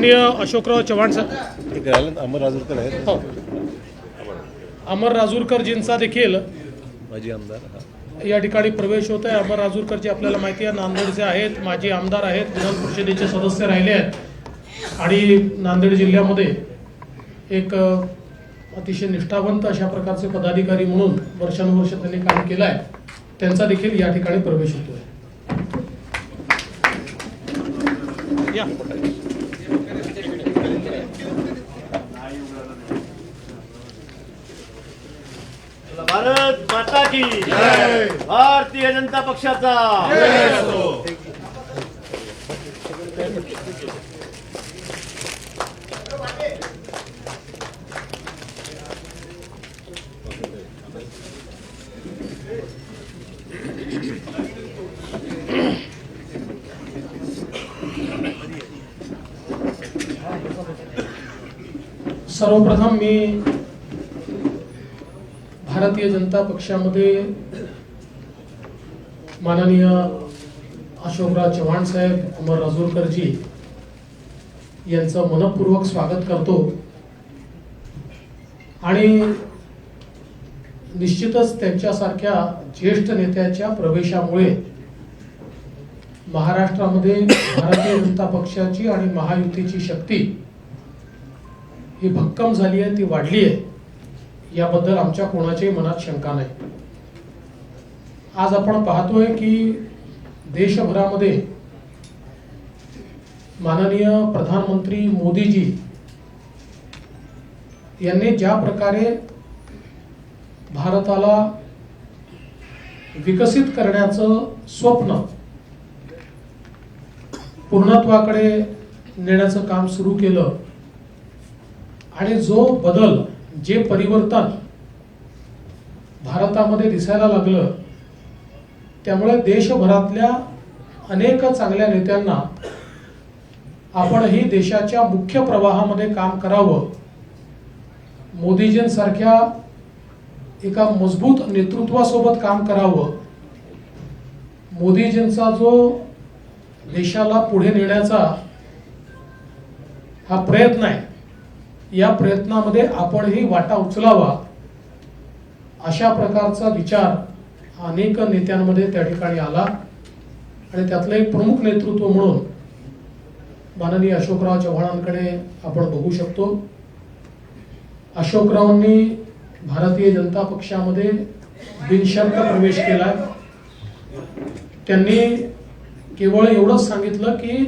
माननीय अशोकराव चव्हाण सर अमर राजूरकर आहेत. हो. अमर राजूरकरजींचा देखील माजी आमदार. या ठिकाणी प्रवेश होत आहे अमर राजूरकरजी आपल्याला माहिती आहे नांदेडचे आहेत माजी आमदार आहेत विधान परिषदेचे सदस्य राहिले आहेत. आणि नांदेड जिल्ह्यामध्ये एक अतिशय निष्ठावंत अशा प्रकारचे पदाधिकारी म्हणून वर्षानुवर्ष त्यांनी काम केलं आहे. त्यांचा देखील या ठिकाणी प्रवेश होतोय. या. भारत माता की भारतीय जनता पक्षाचा. सर्वप्रथम मी भारतीय जनता पक्षामध्ये माननीय अशोकराव चव्हाण साहेब अमर राजूरकरजी यांचं मनपूर्वक स्वागत करतो. आणि निश्चितच त्यांच्यासारख्या ज्येष्ठ नेत्याच्या प्रवेशामुळे महाराष्ट्रामध्ये भारतीय जनता पक्षाची आणि महायुतीची शक्ती ही भक्कम झाली आहे ती वाढली आहे याबद्दल आमच्या कोणाच्याही मनात शंका नाही. आज आपण पाहतोय की देशभरामध्ये माननीय प्रधानमंत्री मोदीजी यांनी ज्या प्रकारे भारताला विकसित करण्याचं स्वप्न पूर्णत्वाकडे नेण्याचं काम सुरू केलं आणि जो बदल जे परिवर्तन भारतामध्ये दिसायला लागलं त्यामुळे देशभरातल्या अनेक चांगल्या नेत्यांना आपणही देशाच्या मुख्य प्रवाहामध्ये काम करावं. मोदीजींसारख्या एका मजबूत नेतृत्वासोबत काम करावं. मोदीजींचा जो देशाला पुढे नेण्याचा हा प्रयत्न आहे या प्रयत्नामध्ये आपणही वाटा उचलावा अशा प्रकारचा विचार अनेक नेत्यांमध्ये त्या ठिकाणी आला. आणि त्यातलं एक प्रमुख नेतृत्व म्हणून माननीय अशोकराव चव्हाणांकडे आपण बघू शकतो. अशोकरावांनी भारतीय जनता पक्षामध्ये बिनशर्त प्रवेश केला त्यांनी केवळ एवढंच सांगितलं की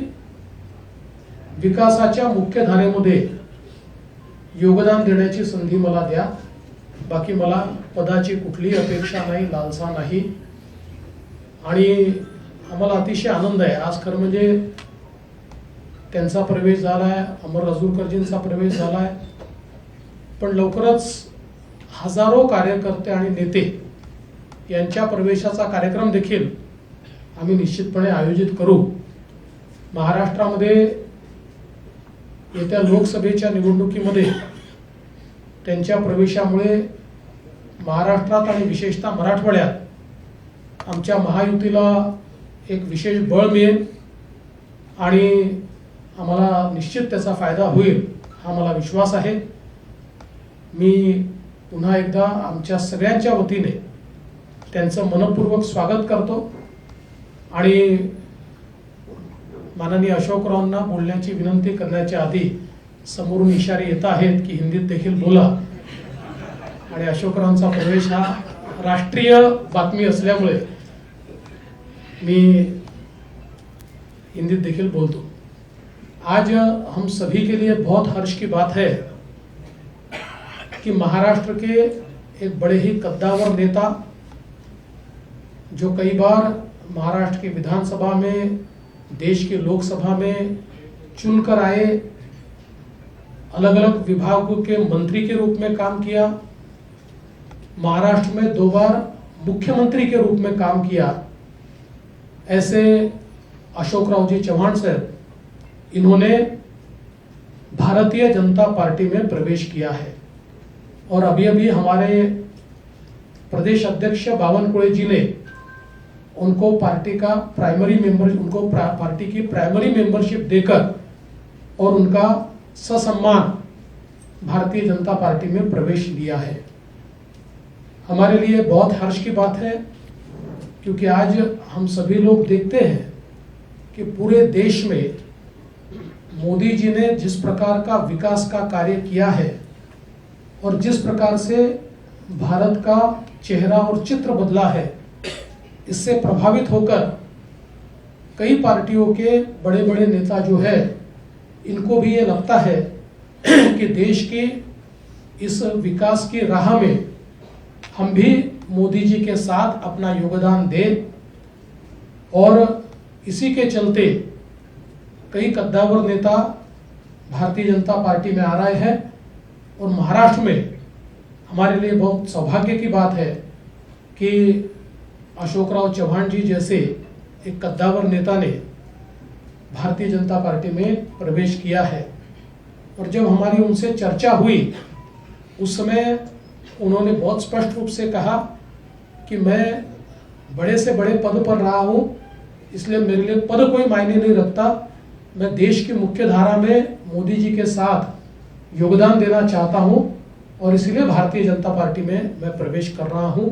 विकासाच्या मुख्य धारेमध्ये योगदान देण्याची संधी मला द्या. बाकी मला पदाची कुठलीही अपेक्षा नाही लालसा नाही. आणि आम्हाला अतिशय आनंद आहे. आज खरं म्हणजे त्यांचा प्रवेश झाला आहे अमर राजूरकरजींचा प्रवेश झाला आहे पण लवकरच हजारो कार्यकर्ते आणि नेते यांच्या प्रवेशाचा कार्यक्रम देखील आम्ही निश्चितपणे आयोजित करू. महाराष्ट्रामध्ये येत्या लोकसभेच्या निवडणुकीमध्ये त्यांच्या प्रवेशामुळे महाराष्ट्रात आणि विशेषतः मराठवाड्यात आमच्या महायुतीला एक विशेष बळ मिळेल आणि आम्हाला निश्चित त्याचा फायदा होईल हा मला विश्वास आहे. मी पुन्हा एकदा आमच्या सगळ्यांच्या वतीने त्यांचं मनपूर्वक स्वागत करतो आणि माननीय अशोकरावांना बोलण्याची विनंती करण्याच्या आधी समोरून इशारे येत आहेत की हिंदीत देखील बोला. आणि अशोकरावांचा प्रवेश हा राष्ट्रीय बातमी असल्यामुळे मी हिंदीत देखील बोलतो. आज हम सभी के लिए बहुत हर्ष की बात है कि महाराष्ट्र के एक बड़े ही कद्दावर नेता जो कई बार महाराष्ट्र की विधानसभा में देश के लोकसभा में चुनकर आए अलग अलग विभागों के मंत्री के रूप में काम किया, महाराष्ट्र में दो बार मुख्यमंत्री के रूप में काम किया। ऐसे अशोक राव जी चौहान साहब इन्होंने भारतीय जनता पार्टी में प्रवेश किया है। और अभी अभी हमारे प्रदेश अध्यक्ष बावनकुळे जी ने उनको पार्टी का प्राइमरी मेंबर उनको पार्टी की प्राइमरी मेंबरशिप देकर और उनका ससम्मान भारतीय जनता पार्टी में प्रवेश लिया है। हमारे लिए बहुत हर्ष की बात है, क्योंकि आज हम सभी लोग देखते हैं कि पूरे देश में मोदी जी ने जिस प्रकार का विकास का कार्य किया है और जिस प्रकार से भारत का चेहरा और चित्र बदला है इससे प्रभावित होकर कई पार्टियों के बड़े बड़े नेता जो है, इनको भी ये लगता है कि देश के इस विकास की राह में हम भी मोदी जी के साथ अपना योगदान दें और इसी के चलते कई कद्दावर नेता भारतीय जनता पार्टी में आ रहे हैं और महाराष्ट्र में हमारे लिए बहुत सौभाग्य की बात है कि अशोकराव चौहान जी जैसे एक कद्दावर नेता ने भारतीय जनता पार्टी में प्रवेश किया है। और जब हमारी उनसे चर्चा हुई, उस समय उन्होंने बहुत स्पष्ट रूप से कहा कि मैं बड़े से बड़े पद पर रहा हूँ, इसलिए मेरे लिए पद कोई मायने नहीं रखता। मैं देश की मुख्य धारा में मोदी जी के साथ योगदान देना चाहता हूँ और इसलिए भारतीय जनता पार्टी में मैं प्रवेश कर रहा हूँ।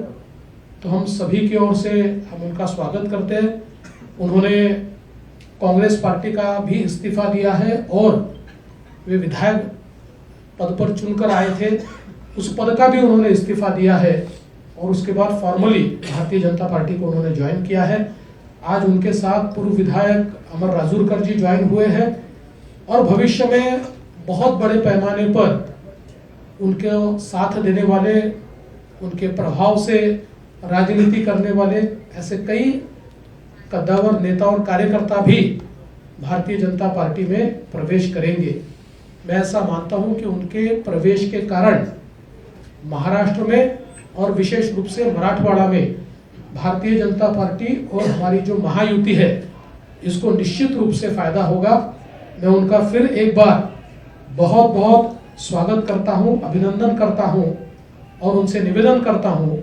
तो हम सभी की ओर से हम उनका स्वागत करते हैं। उन्होंने कांग्रेस पार्टी का भी इस्तीफा दिया है और वे विधायक पद पर चुनकर आए थे। उस पद का भी उन्होंने इस्तीफा दिया है और उसके बाद फॉर्मली भारतीय जनता पार्टी को उन्होंने ज्वाइन किया है। आज उनके साथ पूर्व विधायक अमर राजूरकर जी ज्वाइन हुए हैं और भविष्य में बहुत बड़े पैमाने पर उनके साथ देने वाले उनके प्रभाव से राजनीति करने वाले ऐसे कई कद्दावर नेता और कार्यकर्ता भी भारतीय जनता पार्टी में प्रवेश करेंगे। मैं ऐसा मानता हूँ कि उनके प्रवेश के कारण महाराष्ट्र में और विशेष रूप से मराठवाड़ा में भारतीय जनता पार्टी और हमारी जो महायुति है, इसको निश्चित रूप से फ़ायदा होगा। मैं उनका फिर एक बार बहुत बहुत स्वागत करता हूँ, अभिनंदन करता हूँ और उनसे निवेदन करता हूँ